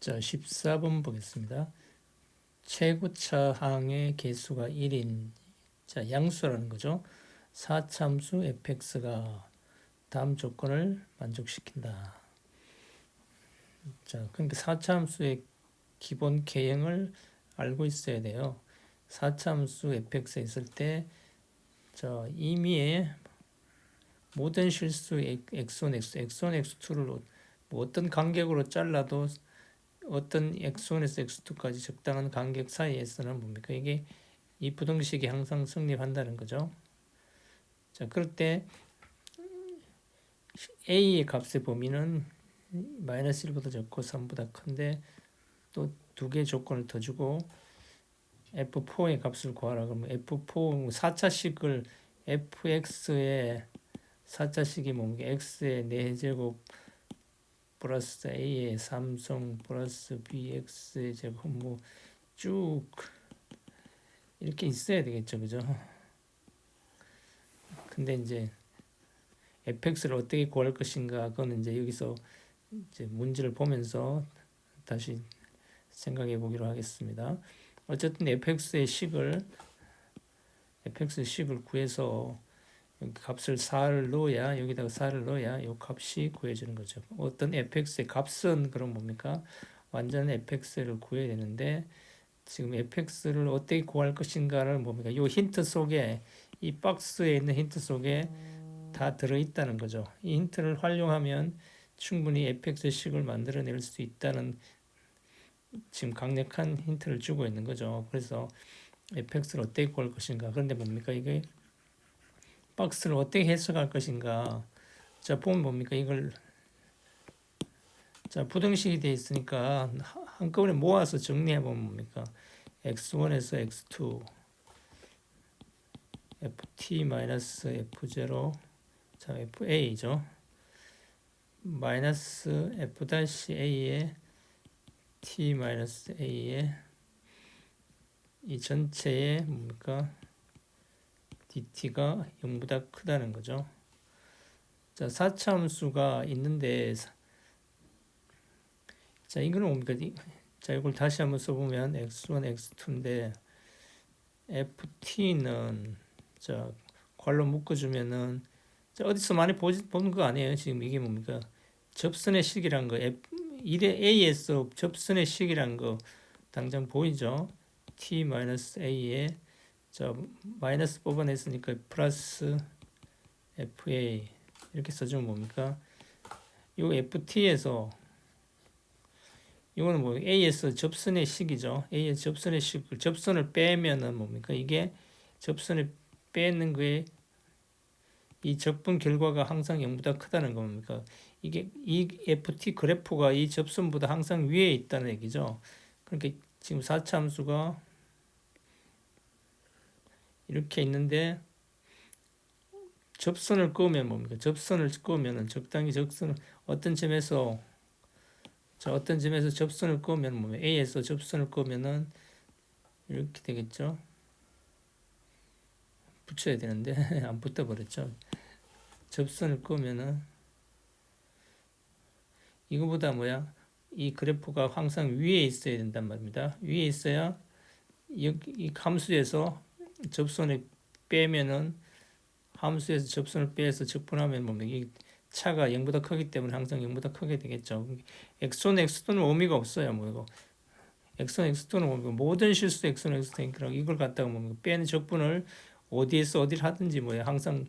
자, 14번 보겠습니다. 최고차 항의 개수가 1인 자, 양수라는 거죠. 4참수 fx가 다음 조건을 만족시킨다. 자, 그러니까 4참수의 기본 개형을 알고 있어야 돼요. 4참수 fx에 있을 때 자, 임의의 모든 실수 x1, x, x1, x2를 뭐 어떤 간격으로 잘라도 어떤 x1에서 x2까지 적당한 간격 사이에서는 뭡니까? 이게 이 부등식이 항상 성립한다는 거죠. 자, 그럴 때 a의 값의 범위는 마이너스 1보다 적고 3보다 큰데 또 두개 조건을 더 주고 f4의 값을 구하라 그러면 f4 4차식을 fx의 4차식이 뭡니까? x의 4제곱 플러스 a의 삼성 플러스 bx의 제곱 뭐쭉 이렇게 있어야 되겠죠, 그죠? 근데 이제 fx를 어떻게 구할 것인가 그거는 이제 여기서 이제 문제를 보면서 다시 생각해 보기로 하겠습니다. 어쨌든 fx의 식을 fx의 식을 구해서 값을 4를 넣어야 여기다가 4를 넣어야 이 값이 구해지는 거죠. 어떤 fx의 값은 그럼 뭡니까? 완전 fx를 구해야 되는데 지금 fx를 어떻게 구할 것인가를 뭡니까? 이 힌트 속에 이 박스에 있는 힌트 속에 다 들어 있다는 거죠. 이 힌트를 활용하면 충분히 fx의 식을 만들어낼 수 있다는 지금 강력한 힌트를 주고 있는 거죠. 그래서 fx를 어떻게 구할 것인가? 그런데 뭡니까 이게 박스를 어떻게 해석할 것인가? 자 보면 뭡니까? 이걸. 자 부등식이 되어 있으니까 한꺼번에 모아서 정리해 보면 뭡니까? x1에서 x2 ft-f0 자 fa죠. 마이너스 f-a에 t-a에 이 전체의 뭡니까 dt가 0보다 크다는 거죠. 자, 4차 함수가 있는데 자, 이거는 뭡니까? 자, 이걸 다시 한번 써보면 x1, x2인데 ft는 자, 괄로 묶어주면은 자, 어디서 많이 보지, 보는 거 아니에요? 지금 이게 뭡니까? 접선의 식이란 거 F, 1의 A에서 접선의 식이란 거 당장 보이죠? t-a에 자 마이너스 뽑아냈으니까 플러스 fa 이렇게 써주면 뭡니까? 이 ft에서 이거는 뭐 a에서 접선의 식이죠. a에서 접선의 식 접선을 빼면은 뭡니까? 이게 접선을 빼는 거에 이 적분 결과가 항상 0보다 크다는 겁니까? 이게 이 ft 그래프가 이 접선보다 항상 위에 있다는 얘기죠. 그러니까 지금 4차 함수가 이렇게 있는데 접선을 끄면 뭡니까? 접선을 끄면은 적당히 접선을 어떤 점에서 자 어떤 점에서 접선을 끄면 뭐 A에서 접선을 끄면은 이렇게 되겠죠. 붙여야 되는데 안 붙어 버렸죠. 접선을 끄면은 이거보다 뭐야? 이 그래프가 항상 위에 있어야 된단 말입니다. 위에 있어야 여기 이 함수에서 접선을 빼면은 함수에서 접선을 빼서 적분하면 뭐이 차가 0보다 크기 때문에 항상 0보다 크게 되겠죠. x1, x2는 의미가 없어요. 뭐 이거 x1, x2는 뭐 모든 실수 x1, x2는 이걸 갖다가 뭐 빼는 적분을 어디에서 어디를 하든지 뭐야 항상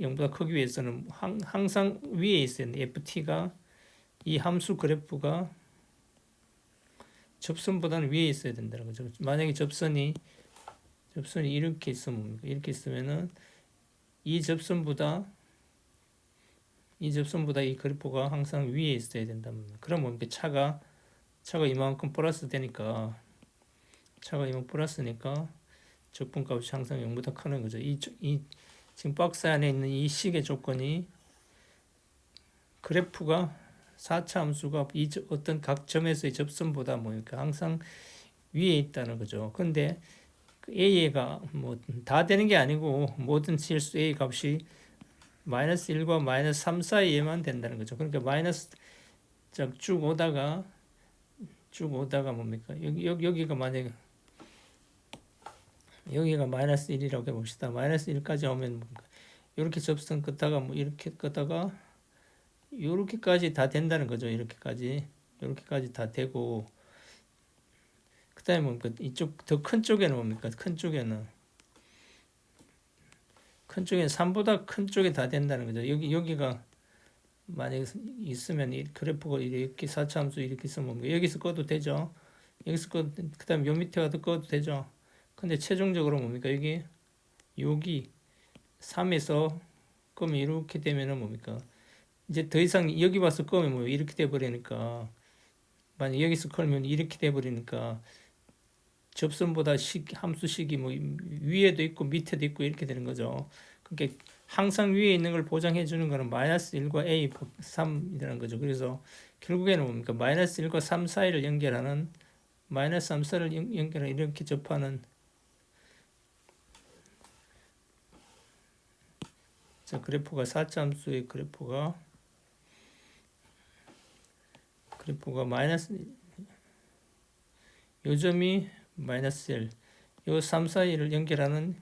0보다 크기 위해서는 항상 위에 있어야 돼. ft가 이 함수 그래프가 접선보다는 위에 있어야 된다는 거죠. 만약에 접선이 접선이 이렇게 있으면? 이렇게 있으면은 이 접선보다 이 접선보다 이 그래프가 항상 위에 있어야 된다는 그럼 뭡니까? 차가 차가 이만큼 플러스 되니까 차가 이만 플러스니까 적분값이 항상 0보다 크는 거죠. 이, 이 지금 박스 안에 있는 이 식의 조건이 그래프가 4차 함수가 이 어떤 각 점에서의 접선보다 뭐니까 항상 위에 있다는 거죠. 근데 a가 뭐 다 되는 게 아니고 모든 실수 a 값이 마이너스 1과 마이너스 3 사이에만 된다는 거죠. 그러니까 마이너스 쭉 오다가 쭉 오다가 뭡니까? 여기, 여기 여기가 만약에 여기가 마이너스 1이라고 해봅시다. 마이너스 1까지 오면 뭡니까? 이렇게 접선 끄다가 뭐 이렇게 끄다가 이렇게까지 다 된다는 거죠. 이렇게까지 이렇게까지 다 되고 그다음에 뭡니까? 이쪽 더 큰 쪽에는 뭡니까? 큰 쪽에는 큰 쪽에 3보다 큰 쪽에 다 된다는 거죠. 여기 여기가 만약에 있으면 이 그래프가 이렇게 사차함수 이렇게 있으면 뭡니까? 여기서 꺼도 되죠. 여기서 꺼 그다음에 요 밑에 가도 꺼도 되죠. 근데 최종적으로 뭡니까? 여기 여기 3에서 끄면 이렇게 되면은 뭡니까? 이제 더 이상 여기 와서 끄면 뭐 이렇게 돼 버리니까 만약 여기서 걸면 이렇게 돼 버리니까 접선보다 식 함수식이 뭐 위에도 있고 밑에도 있고 이렇게 되는 거죠. 그러니까 항상 위에 있는 걸 보장해 주는 거는 마이너스 1과 a 3이라는 거죠. 그래서 결국에는 뭡니까? 마이너스 1과 3 사이를 연결하는 마이너스 3, 4를 연결하는 이렇게 접하는 자 그래프가 4참수의 그래프가 그래프가 마이너스 요점이 마이너스 1, 요3 사이를 연결하는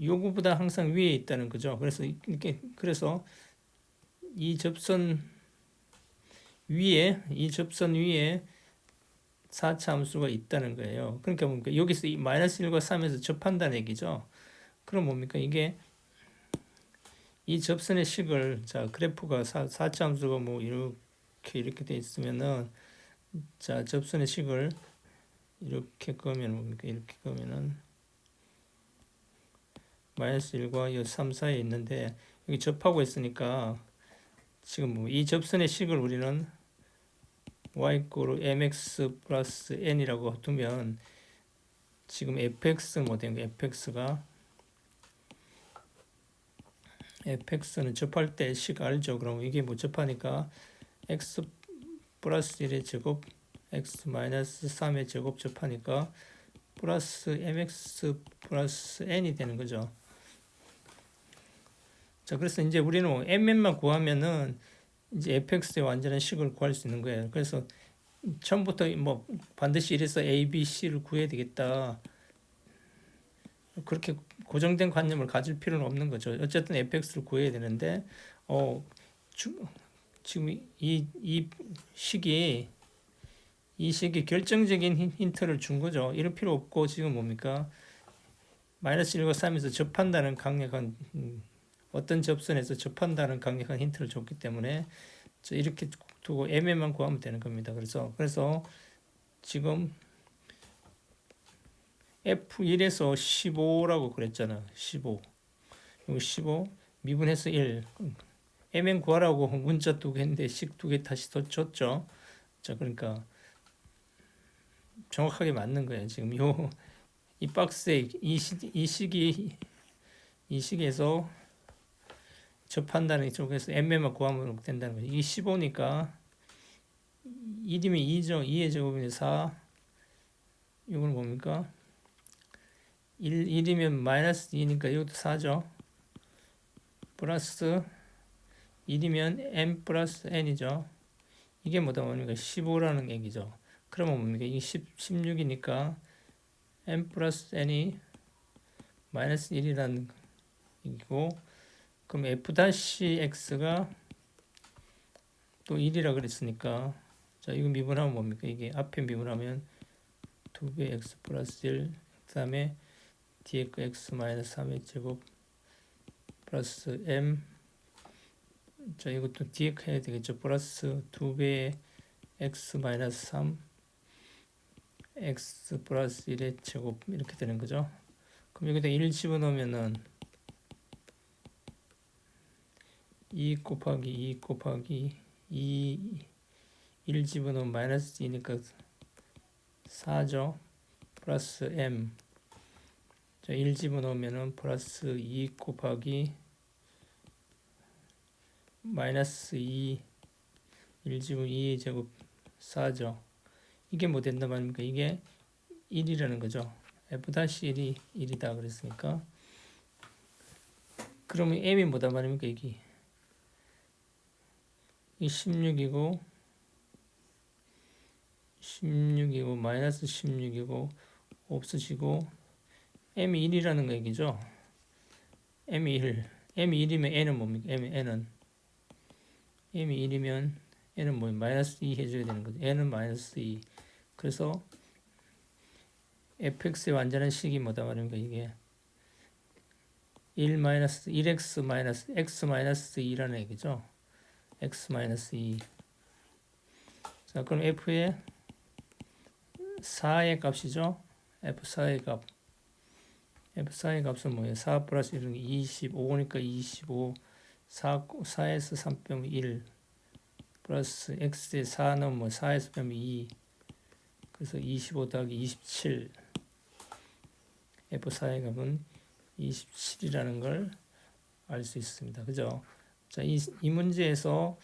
요구보다 항상 위에 있다는 거죠. 그래서 이렇게 그래서 이 접선 위에 이 접선 위에 4차 함수가 있다는 거예요. 그러니까 뭡니까? 여기서 이 마이너스 1과 3에서 접한다는 얘기죠. 그럼 뭡니까? 이게 이 접선의 식을 자 그래프가 4, 4차 함수가 뭐 이렇게 이렇게 돼 있으면은 자 접선의 식을 이렇게 끄면 뭡니까? 이렇게 끄면은 마이너스 1과 이3 사이에 있는데 여기 접하고 있으니까 지금 뭐 이 접선의 식을 우리는 y 이꼬로 mx 플러스 n이라고 두면 지금 fx 모델 fx가 fx는 접할 때식 알죠? 그럼 이게 뭐 접하니까 x 플러스 1의 제곱 x 마이너스 3의 제곱 접하니까 플러스 mx 플러스 n이 되는 거죠. 자, 그래서 이제 우리는 뭐 mn만 구하면은 이제 fx의 완전한 식을 구할 수 있는 거예요. 그래서 처음부터 뭐 반드시 이래서 a, b, c를 구해야 되겠다. 그렇게 고정된 관념을 가질 필요는 없는 거죠. 어쨌든 fx를 구해야 되는데 어 주, 지금 이, 이 식이 이 식이 결정적인 힌- 힌트를 준 거죠. 이럴 필요 없고 지금 뭡니까? 마이너스 1과 3에서 접한다는 강력한 음, 어떤 접선에서 접한다는 강력한 힌트를 줬기 때문에 저 이렇게 두고 m에만 구하면 되는 겁니다. 그래서 그래서 지금 F1에서 15라고 그랬잖아. 15. 이거 15 미분해서 1. mn 구하라고 문자 두 개인데 식 두 개 다시 더 줬죠. 자, 그러니까 정확하게 맞는 거예요. 지금 요 이 박스에 이, 시, 이 시기 이 시기에서 접한다는 쪽에서 m만 구하면 된다는 거죠. 이 15니까 1이면 2죠. 2의 제곱이면 4. 이건 뭡니까? 1, 1이면 마이너스 2니까 이것도 4죠. 플러스 1이면 m 플러스 n이죠. 이게 뭐다 뭡니까? 15라는 얘기죠. 그러면 뭡니까? 이게 10, 16이니까 m 플러스 n이 마이너스 1이라는 얘기고 그럼 f-x가 또 1이라 그랬으니까 자 이거 미분하면 뭡니까? 이게 앞에 미분하면 2배 x 플러스 1 그다음에 dx 마이너스 3의 제곱 플러스 m 자 이것도 dx 해야 되겠죠 플러스 2배 x 마이너스 3 x 플러스 1의 제곱 이렇게 되는 거죠. 그럼 여기다 1 집어넣으면은 2 곱하기 2 곱하기 2 1 집어넣으면 마이너스 2니까 4죠. 플러스 m. 자, 1 집어넣으면은 플러스 2 곱하기 마이너스 2 1 집어 2의 제곱 4죠 이게 뭐 된다 말입니까 이게 1이라는 거죠 f-1이 1이다 그랬으니까 그러면 m이 뭐다 말입니까 이 16이고 16이고 마이너스 16이고 없어지고 m이 1이라는 거 얘기죠. m이 1. m이 1이면 n은 뭡니까? m n은 m이 1이면 n은 뭐 마이너스 2 해줘야 되는 거죠. n은 마이너스 2. 그래서 fx의 완전한 식이 뭐다 말입니까? 이게 1 마이너스 1x 마이너스 x 마이너스 2라는 얘기죠. x 마이너스 2. 자, 그럼 f의 4의 값이죠. f4의 값. f4의 값은 뭐예요? 4 플러스 1은 25니까 25. 4, 4에서 3 빼면 1. 플러스 x의 4는 뭐 4에서 빼면 2. 그래서 25 더하기 27. f4의 값은 27이라는 걸 알 수 있습니다. 그죠? 자, 이, 이 문제에서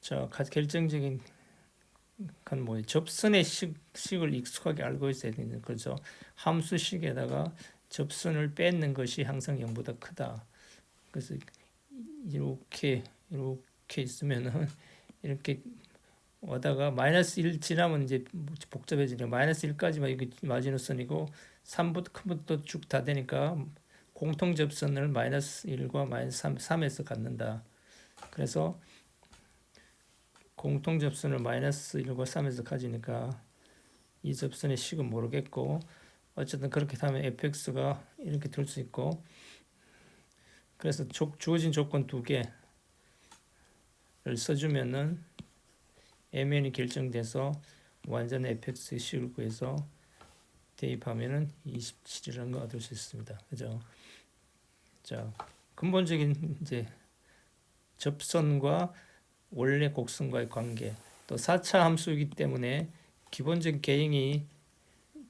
자, 가- 결정적인 건 뭐예요? 접선의 식, 식을 익숙하게 알고 있어야 되는 거죠. 함수식에다가 접선을 뺏는 것이 항상 0보다 크다. 그래서 이렇게 이렇게 있으면은 이렇게 오다가 마이너스 1 지나면 이제 복잡해지니까 마이너스 1까지만 이게 마지노선이고 3부터 큰부터 쭉 다 되니까 공통 접선을 마이너스 1과 마이너스 3, 3에서 갖는다. 그래서 공통 접선을 마이너스 1과 3에서 가지니까 이 접선의 식은 모르겠고 어쨌든 그렇게 하면 fx가 이렇게 될 수 있고 그래서 조, 주어진 조건 두 개를 써주면은 mn이 결정돼서 완전 fx의 식을 구해서 대입하면은 27이라는 거 얻을 수 있습니다. 그죠? 자, 근본적인 이제 접선과 원래 곡선과의 관계 또 4차 함수이기 때문에 기본적인 개형이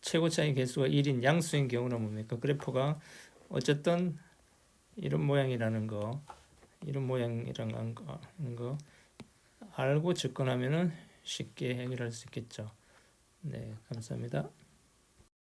최고차의 개수가 1인 양수인 경우는 뭡니까? 그래프가 어쨌든 이런 모양이라는 거 이런 모양이라는 거, 거 알고 접근하면은 쉽게 해결할 수 있겠죠. 네, 감사합니다.